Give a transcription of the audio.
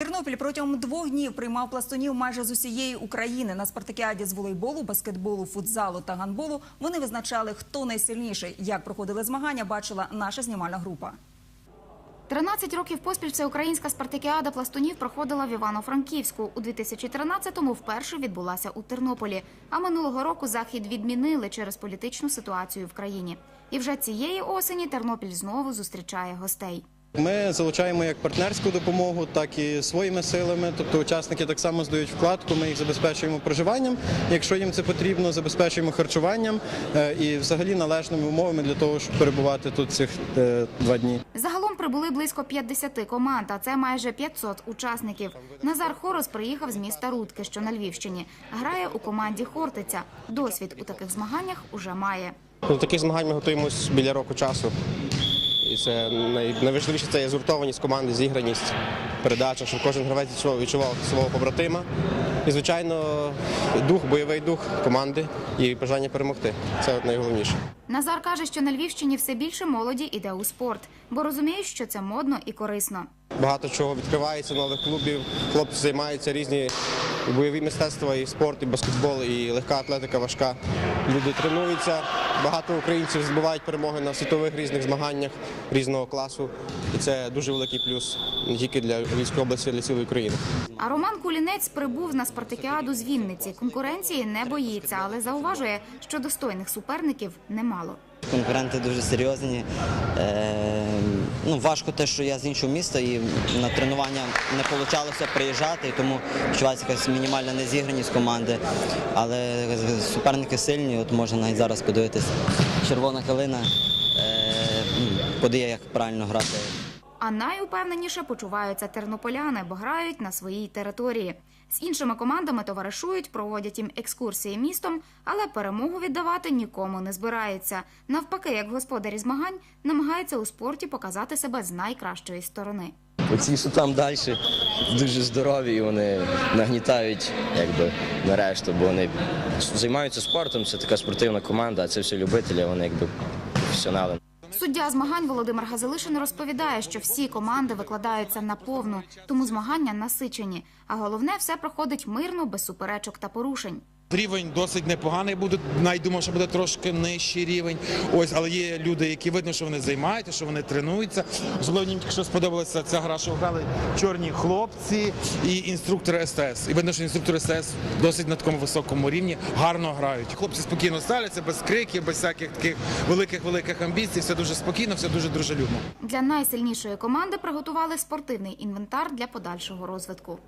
Тернопіль протягом двох днів приймав пластунів майже з усієї України. На спартакіаді з волейболу, баскетболу, футзалу та гандболу вони визначали, хто найсильніший. Як проходили змагання, бачила наша знімальна група. 13 років поспіль всеукраїнська спартакіада пластунів проходила в Івано-Франківську. У 2013-му вперше відбулася у Тернополі. А минулого року захід відмінили через політичну ситуацію в країні. І вже цієї осені Тернопіль знову зустрічає гостей. Ми залучаємо як партнерську допомогу, так і своїми силами. Тобто учасники так само здають вкладку. Ми їх забезпечуємо проживанням, якщо їм це потрібно, забезпечуємо харчуванням е, і взагалі належними умовами для того, щоб перебувати тут цих е, два дні. Загалом прибули близько 50 команд, а це майже 500 учасників. Назар Хорос приїхав з міста Рудки, що на Львівщині. Грає у команді Хортиця. Досвід у таких змаганнях уже має. До таких змагань ми готуємось біля року часу. І це най- найважливіше це є згуртованість команди, зіграність, передача, щоб кожен гравець відчував, свого побратима. І, звичайно, дух, бойовий дух команди і бажання перемогти. Це найголовніше. Назар каже, що на Львівщині все більше молоді йде у спорт, бо розуміє, що це модно і корисно. Багато чого відкривається, нових клубів. Хлопці займаються різні бойові мистецтва, і спорт, і баскетбол, і легка атлетика важка. Люди тренуються. Багато українців здобувають перемоги на світових різних змаганнях різного класу. І це дуже великий плюс не тільки для Львівської області, а для цілої країни. А Роман Кулінець прибув на спартакіаду з Вінниці. Конкуренції не боїться, але зауважує, що достойних суперників немало. Конкуренти дуже серйозні. Е, ну, важко те, що я з іншого міста і на тренування не вийшло приїжджати, тому відчувається якась мінімальна незіграність команди. Але суперники сильні, от можна навіть зараз подивитися. Червона калина е, подає, як правильно грати. А найупевненіше почуваються тернополяни, бо грають на своїй території. З іншими командами товаришують, проводять їм екскурсії містом, але перемогу віддавати нікому не збирається. Навпаки, як господарі змагань, намагаються у спорті показати себе з найкращої сторони. Оці, що там далі, дуже здорові, вони нагнітають якби, на решту, бо вони займаються спортом, це така спортивна команда, а це всі любителі, вони якби професіонали. Суддя змагань Володимир Газелишин розповідає, що всі команди викладаються на повну, тому змагання насичені. А головне, все проходить мирно, без суперечок та порушень. Рівень досить непоганий буде. Навіть думав, що буде трошки нижчий рівень. Ось, але є люди, які видно, що вони займаються, що вони тренуються. Особливо мені що сподобалася ця гра, що грали чорні хлопці і інструктор СТС. І видно, що інструктор СТС досить на такому високому рівні гарно грають. Хлопці спокійно ставляться, без криків, без всяких таких великих великих амбіцій. Все дуже спокійно, все дуже дружелюбно. Для найсильнішої команди приготували спортивний інвентар для подальшого розвитку.